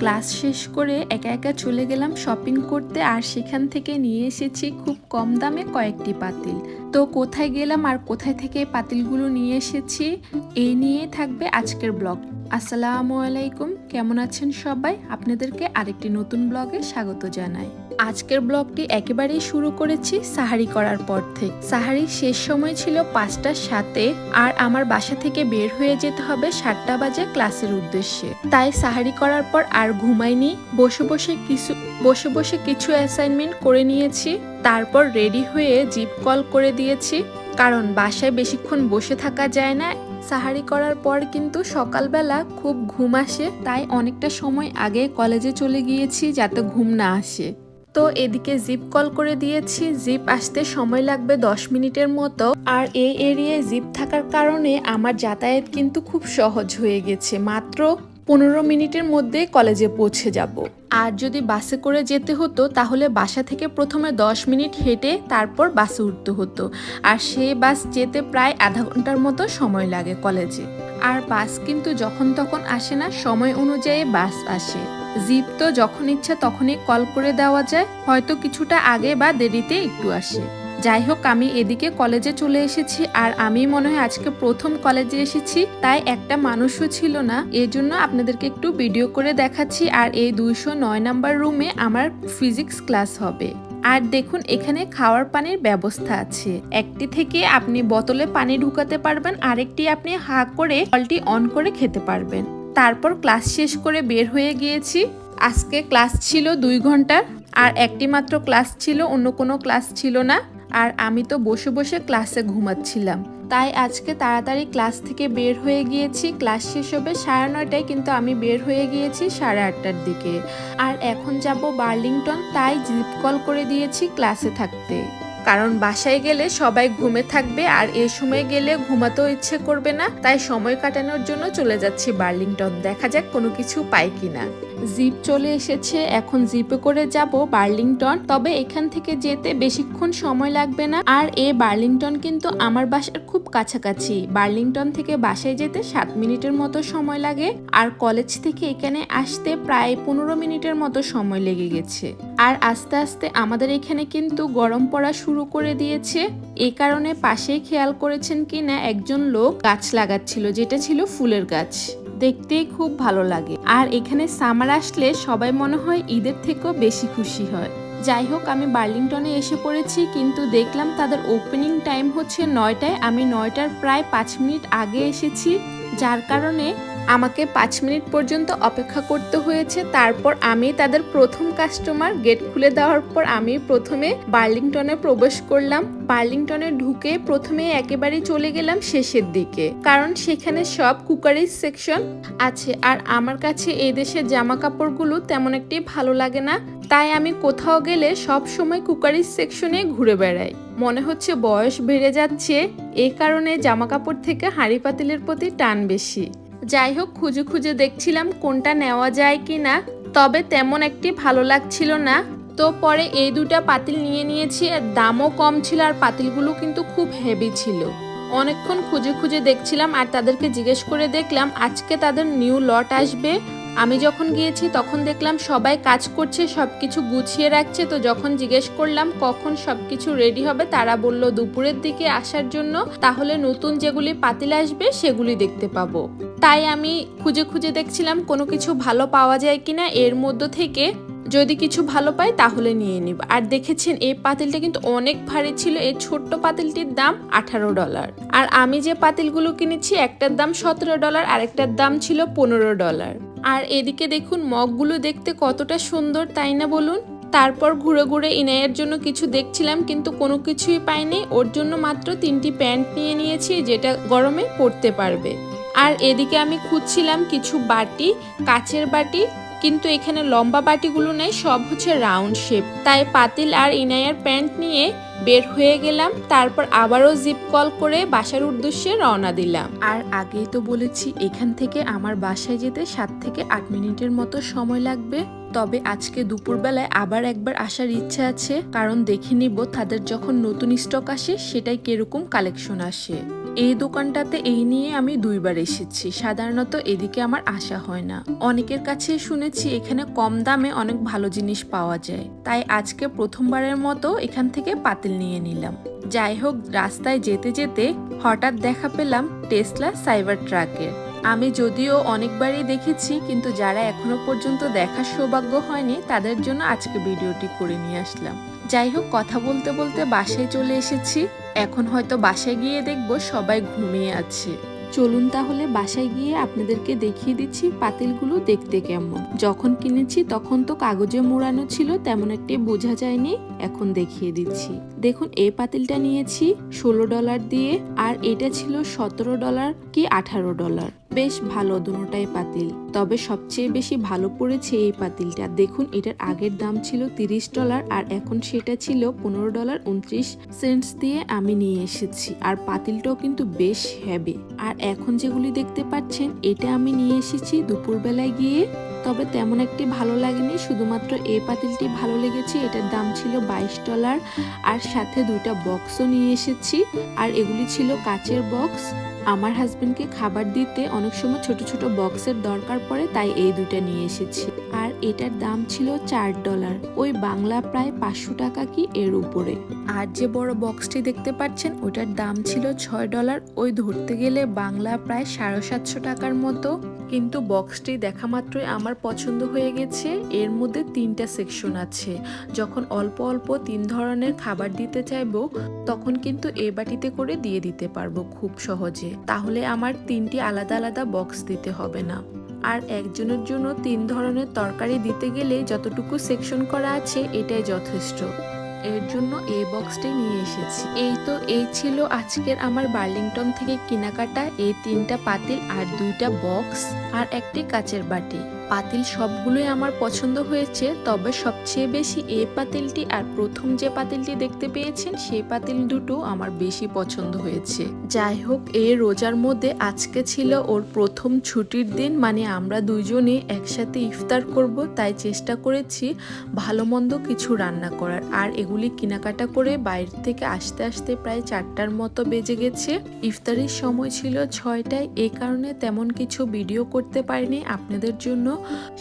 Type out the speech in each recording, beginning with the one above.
Class শেষ করে একা একা চলে গেলাম শপিং করতে আর সেখান থেকে নিয়ে এসেছি খুব কম দামে কয়েকটি পাতিল। তো কোথায় গেলাম আর কোথায় থেকে পাতিলগুলো নিয়ে এসেছি, এই নিয়ে থাকবে আজকের ব্লগ আসসালামু আলাইকুম, কেমন আছেন সবাই? আপনাদেরকে আরেকটি নতুন ব্লগে স্বাগত জানাই। আজকের ব্লগটি একেবারেই শুরু করেছি সাহারি করার পর থেকে। সাহারির শেষ সময় ছিল পাঁচটার সাথে আর আমার বাসা থেকে বের হয়ে যেতে হবে সাতটা বাজে ক্লাসের উদ্দেশ্যে। তাই সাহারি করার পর আর ঘুমাইনি। বসে বসে কিছু, বসে বসে কিছু অ্যাসাইনমেন্ট করে নিয়েছি। তারপর রেডি হয়ে জিপ কল করে দিয়েছি। কারণ বাসায় বেশিক্ষণ বসে থাকা যায় না। সাহারি করার পর কিন্তু সকালবেলা খুব ঘুম আসে, তাই অনেকটা সময় আগে কলেজে চলে গিয়েছি যাতে ঘুম না আসে। তো এদিকে জিপ কল করে দিয়েছি, জিপ আসতে সময় লাগবে দশ মিনিটের মতো। আর এই এরিয়ায় জিপ থাকার কারণে আমার যাতায়াত কিন্তু খুব সহজ হয়ে গেছে, মাত্র পনেরো মিনিটের মধ্যে কলেজে পৌঁছে যাব। আর যদি বাসে করে যেতে হতো, তাহলে বাসা থেকে প্রথমে দশ মিনিট হেঁটে তারপর বাসে উঠতে হতো। আর সেই বাস যেতে প্রায় আধা ঘণ্টার মতো সময় লাগে কলেজে। আর বাস কিন্তু যখন তখন আসে না, সময় অনুযায়ী বাস আসে। জিপ তো যখন ইচ্ছা তখনই কল করে দেওয়া যায়, হয়তো কিছুটা আগে বা দেরিতে একটু আসে। যাই হোক, আমি এদিকে কলেজে চলে এসেছি আর আমি মনে হয় আজকে প্রথম কলেজে এসেছি, তাই একটা মানুষও ছিল না। এই জন্য আপনাদেরকে একটু ভিডিও করে দেখাচ্ছি আর এই দুইশো নয় নাম্বার রুমে আমার ফিজিক্স ক্লাস হবে। আর দেখুন, এখানে খাওয়ার পানির ব্যবস্থা আছে। একটি থেকে আপনি বোতলে পানি ঢুকাতে পারবেন, আরেকটি আপনি হা করে কলটি অন করে খেতে পারবেন। তারপর ক্লাস শেষ করে বের হয়ে গিয়েছি। আজকে ক্লাস ছিল দুই ঘণ্টার, আর একটি মাত্র ক্লাস ছিল, অন্য কোনো ক্লাস ছিল না। আর আমি তো বসে বসে ক্লাসে ঘুমাচ্ছিলাম। তাই আজকে তাড়াতাড়ি ক্লাস থেকে বের হয়ে গিয়েছি। ক্লাস শেষ হবে সাড়ে নয়টায়, কিন্তু আমি বের হয়ে গিয়েছি সাড়ে আটটার দিকে। আর এখন যাব বার্লিংটন, তাই জিপ কল করে দিয়েছি ক্লাসে থাকতে। কারণ বাসায় গেলে সবাই ঘুমে থাকবে আর এই সময় গেলে ঘুমাতেও ইচ্ছে করবে না। তাই সময় কাটানোর জন্য চলে যাচ্ছি বার্লিংটন। দেখা যাক কোনো কিছু পাই কিনা। জিপ চলে এসেছে। এখন জিপে করে যাব বার্লিংটন। তবে এখান থেকে যেতে বেশিক্ষণ সময় লাগবে না। আর এই বার্লিংটন কিন্তু আমার বাসার খুব কাছাকাছি। বার্লিংটন থেকে বাসায় যেতে সাত মিনিটের মতো সময় লাগে। আর কলেজ থেকে এখানে আসতে প্রায় পনেরো মিনিটের মতো সময় লেগে গেছে। আর আস্তে আস্তে আমাদের এখানে কিন্তু গরম পড়া শুরু করে দিয়েছে। এই কারণে পাশেই খেয়াল করেছেন কিনা একজন লোক গাছ লাগাচ্ছিল, যেটা ছিল ফুলের গাছ। দেখতেই খুব ভালো লাগে। আর এখানে সামার আসলে সবাই মনে হয় ঈদের থেকেও বেশি খুশি হয়। যাই হোক, আমি বার্লিংটনে এসে পড়েছি, কিন্তু দেখলাম তাদের ওপেনিং টাইম হচ্ছে নয়টায়। আমি নয়টার প্রায় পাঁচ মিনিট আগে এসেছি, যার কারণে আমাকে পাঁচ মিনিট পর্যন্ত অপেক্ষা করতে হয়েছে। তারপর আমি তাদের প্রথম কাস্টমার গেট খুলে দেওয়ার পর আমি প্রথমে বার্লিংটনে প্রবেশ করলাম। বার্লিংটনে ঢুকে প্রথমে একেবারে চলে গেলাম শেষের দিকে। কারণ সেখানে সব কুকারিজ সেকশন আছে। আর আমার কাছে এই দেশের জামা কাপড়গুলো তেমন একটি ভালো লাগে না। তাই আমি কোথাও গেলে সব সময় কুকারিজ সেকশনে ঘুরে বেড়াই। মনে হচ্ছে বয়স বেড়ে যাচ্ছে। এ কারণে জামা কাপড় থেকে হাঁড়ি পাতিলের প্রতি টান বেশি। যাই হোক, খুঁজে খুঁজে দেখছিলাম কোনটা নেওয়া যায় কি না, তবে তেমন একটি ভালো লাগছিল না। তো পরে এই দুটা পাতিল নিয়ে নিয়েছি, আর দামও কম ছিল, আর পাতিলগুলো কিন্তু খুব হেভি ছিল। অনেকক্ষণ খুঁজে খুঁজে দেখছিলাম, আর তাদেরকে জিজ্ঞেস করে দেখলাম, আজকে তাদের নিউ লট আসবে। আমি যখন গিয়েছি, তখন দেখলাম সবাই কাজ করছে সব কিছু গুছিয়ে রাখছে। তো যখন জিজ্ঞেস করলাম, কখন সব কিছু রেডি হবে? তারা বলল, দুপুরের দিকে আসার জন্য। তাহলে নতুন যেগুলি পাতিল আসবে, সেগুলি দেখতে পাবো। তাই আমি খুঁজে খুঁজে দেখছিলাম কোনো কিছু ভালো পাওয়া যায় কিনা। এর মধ্য থেকে যদি কিছু ভালো পাই তাহলে নিয়ে নিব। আর দেখেছেন, এই পাতিলটা কিন্তু অনেক ভারী ছিল। এই ছোট্ট পাতিলটির দাম আঠারো ডলার। আর আমি যে পাতিলগুলো কিনেছি, একটার দাম সতেরো ডলার আর একটার দাম ছিল পনেরো ডলার। আর এদিকে দেখুন, মগগুলো দেখতে কতটা সুন্দর, তাই না বলুন? তারপর ঘুরে ঘুরে ইনায়ের জন্য কিছু দেখছিলাম, কিন্তু কোনো কিছুই পাইনি। ওর জন্য মাত্র তিনটি প্যান্ট নিয়ে নিয়েছি, যেটা গরমে পরতে পারবে। আর এদিকে আমি খুঁজছিলাম কিছু বাটি, কাচের বাটি, কিন্তু এখানে লম্বা বাটিগুলো নেই, সব হচ্ছে রাউন্ড শেপ। তাই পাতিল আর ইনায়ার প্যান্ট নিয়ে বের হয়ে গেলাম, তারপর আবারও জিপ কল করে বাসার উদ্দেশ্যে রওনা দিলাম। আর আগেই তো বলেছি, এখান থেকে আমার বাসায় যেতে সাত থেকে আট মিনিটের মতো সময় লাগবে। তবে আজকে দুপুরবেলায় আবার একবার আসার ইচ্ছা আছে, কারণ দেখে নিব তাদের যখন নতুন স্টক আসে সেটাই কীরকম কালেকশন আসে। এই দোকানটাতে এই নিয়ে আমি দুইবার এসেছি, সাধারণত এদিকে আমার আসা হয় না। অনেকের কাছে শুনেছি এখানে কম দামে অনেক ভালো জিনিস পাওয়া যায়। তাই আজকে প্রথমবারের মতো এখান থেকে পাতিল নিয়ে নিলাম। যাই হোক, রাস্তায় যেতে যেতে হঠাৎ দেখা পেলাম টেসলা সাইবার ট্রাকের আমি যদিও অনেকবারই দেখেছি, কিন্তু যারা এখনও পর্যন্ত দেখার সৌভাগ্য হয়নি, তাদের জন্য আজকে ভিডিওটি করে নিয়ে আসলাম। যাই হোক, কথা বলতে বলতে বাসায় চলে এসেছি। এখন হয়তো বাসায় গিয়ে দেখব সবাই ঘুমিয়ে আছে। চলুন তাহলে বাসায় গিয়ে আপনাদেরকে দেখিয়ে দিচ্ছি পাতিলগুলো দেখতে কেমন। যখন কিনেছি তখন তো কাগজে মোড়ানো ছিল, তেমন একটি বোঝা যায়নি। এখন দেখিয়ে দিচ্ছি। দেখুন, এই পাতিলটা নিয়েছি ষোলো ডলার দিয়ে, আর এটা ছিল সতেরো ডলার কি আঠারো ডলার। বেশ ভালো দুটাই পাতিল। তবে সবচেয়ে বেশি ভালো পড়েছে এই পাতিলটা। দেখুন, এটার আগের দাম ছিল তিরিশ ডলার আর এখন সেটা ছিল পনেরো ডলার উনত্রিশ সেন্টস দিয়ে আমি নিয়ে এসেছি। আর পাতিলটাও কিন্তু বেশ হ্যাভি আর এখন যেগুলি দেখতে পাচ্ছেন, এটা আমি নিয়ে এসেছি দুপুরবেলায় গিয়ে। তবে তেমন একটি ভালো লাগেনি, শুধুমাত্র এই পাতিলটি ভালো লেগেছে। এটার দাম ছিল বাইশ ডলার আর সাথে দুইটা বক্সও নিয়ে এসেছি। আর এগুলি ছিল কাচের বক্স আমার হাজবেন্ডকে খাবার দিতে অনেক সময় ছোট ছোট বক্সের দরকার পড়ে, তাই এই দুইটা নিয়ে এসেছি। আর এটার দাম ছিল চার ডলার ওই বাংলা প্রায় পাঁচশো টাকা কি এর উপরে। আর যে বড় বক্সটি দেখতে পাচ্ছেন, ওটার দাম ছিল ছয় ডলার ওই ধরতে গেলে বাংলা প্রায় সাড়ে সাতশো টাকার মতো। কিন্তু বক্সটি দেখা মাত্রই আমার পছন্দ হয়ে গেছে। এর মধ্যে তিনটা সেকশন আছে। যখন অল্প অল্প তিন ধরনের খাবার দিতে চাইব, তখন কিন্তু এ বাটিতে করে দিয়ে দিতে পারব খুব সহজে। তাহলে আমার তিনটি আলাদা আলাদা বক্স দিতে হবে না। আর একজনের জন্য তিন ধরনের তরকারি দিতে গেলে যতটুকু সেকশন করা আছে, এটাই যথেষ্ট। এর জন্য এই বক্সটাই নিয়ে এসেছি। এই তো, এই ছিল আজকের আমার বার্লিংটন থেকে কেনাকাটা। এই তিনটা পাতিল আর দুইটা বক্স আর একটি কাচের বাটি। পাতিল সবগুলোই আমার পছন্দ হয়েছে, তবে সবচেয়ে বেশি এই পাতিলটি আর প্রথম যে পাতিলটি দেখতে পেয়েছেন, সেই পাতিল দুটো আমার বেশি পছন্দ হয়েছে। যাই হোক এই রোজার মধ্যে আজকে ছিল ওর প্রথম ছুটির দিন মানে আমরা দুইজনে একসাথে ইফতার করব, তাই চেষ্টা করেছি ভালো মন্দ কিছু রান্না করার। আর এগুলি কেনাকাটা করে বাইরে থেকে আসতে আসতে প্রায় চারটার মতো বেজে গেছে। ইফতারের সময় ছিল ছয়টায় এই কারণে তেমন কিছু ভিডিও করতে পারিনি। আপনাদের জন্য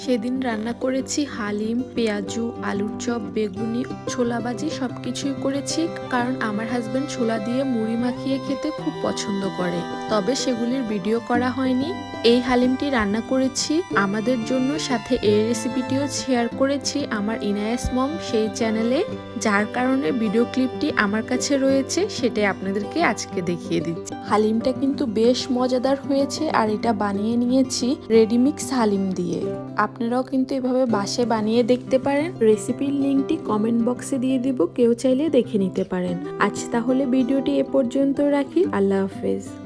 সেদিন রান্না করেছি হালিম, পেঁয়াজু, আলুর চপ, বেগুনি, ছোলা ভাজি, সবকিছুই করেছি কারণ আমার হাজব্যান্ড ছোলা দিয়ে মুড়ি মাখিয়ে খেতে খুব পছন্দ করে। তবে সেগুলির ভিডিও করা হয়নি। এই হালিমটি রান্না করেছি। আমাদের জন্য সাথে এই রেসিপিটিও শেয়ার করেছি আমার ইনায়াস মম সেই চ্যানেলে যার কারণে ভিডিও ক্লিপটি আমার কাছে রয়েছে, সেটাই আপনাদেরকে আজকে দেখিয়ে দিচ্ছি। হালিমটা কিন্তু বেশ মজাদার হয়েছে আর এটা বানিয়ে নিয়েছি রেডিমিক্স হালিম দিয়ে। আপনারাও কিন্তু এভাবে বাসে বানিয়ে দেখতে পারেন। রেসিপির লিঙ্কটি কমেন্ট বক্সে দিয়ে দিব, কেউ চাইলে দেখে নিতে পারেন। আজ তাহলে ভিডিওটি এ পর্যন্ত রাখি। আল্লাহ হাফেজ।